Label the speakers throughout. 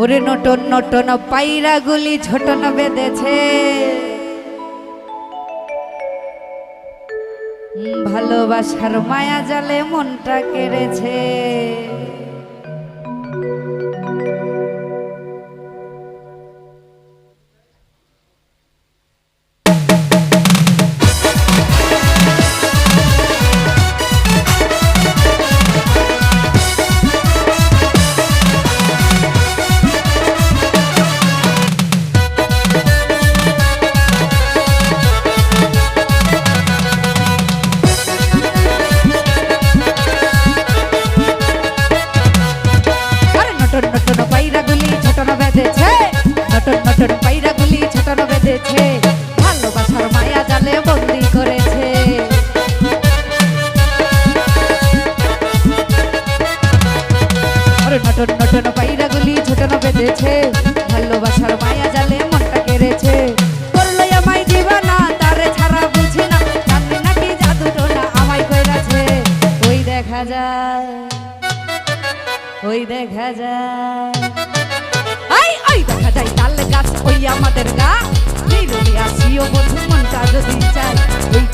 Speaker 1: ওরে Norton Norton পাইরা গুলি ঝটন বেঁধেছে। ভালোবাসার মায়া জালে মনটা কেড়েছে। করেছে। ভালোবাসার মায়া জালে বন্দি করেছে। নটন নটন পাইরাগুলি ছোটন বেঁধেছে। ভালোবাসার মায়া জালে মনটা কেড়েছে। যায়, ওই দেখা যায়। ওই দেখা যায়, তাল গাছ ওই আমাদের গা। প্রিয় বন্ধু মনটা যদি চায় ওই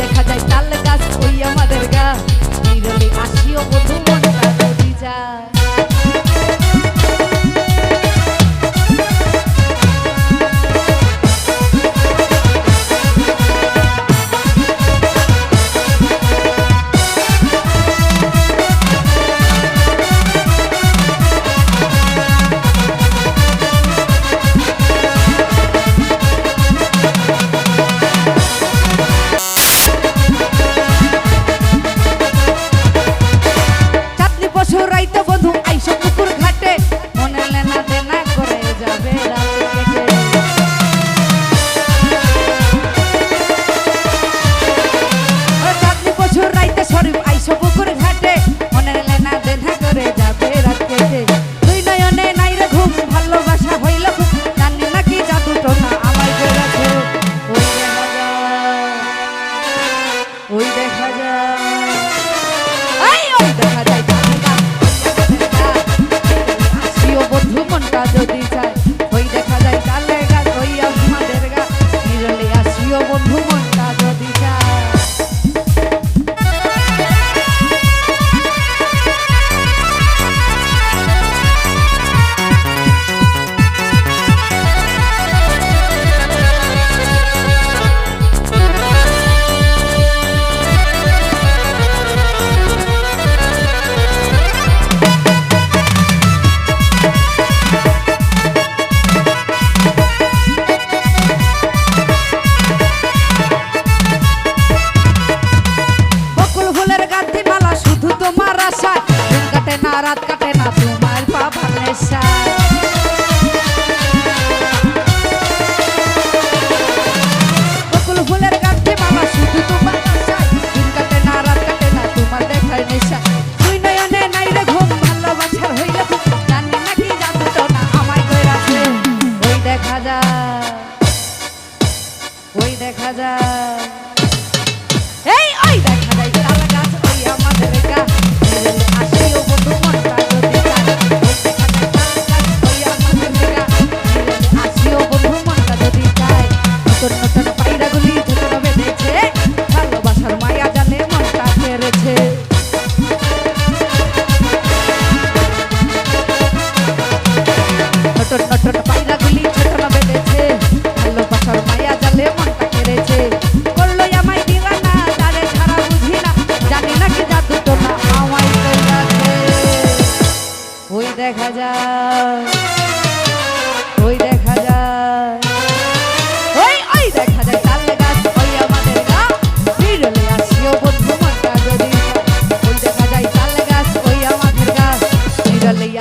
Speaker 1: রাত কাটে না তোমার বাবার নেশায় বকুল ফুলের কাছে বাবা না, রাত কাটে না তোমার তুই নয়নে নাই আমায় কই রাখে ওই দেখা যায় ওই দেখা যায়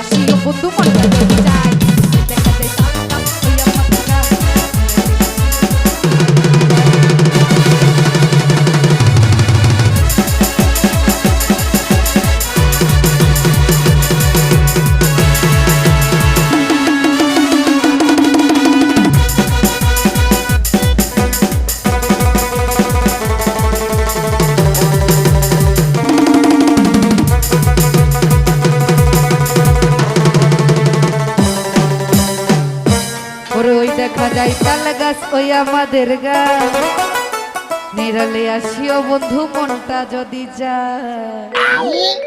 Speaker 1: ভালোবাসি ও বন্ধু মনে চাই বাজাই তাল গাছ ওই আমাদের গা নিরালে আসিও বন্ধু মনটা যদি যায়।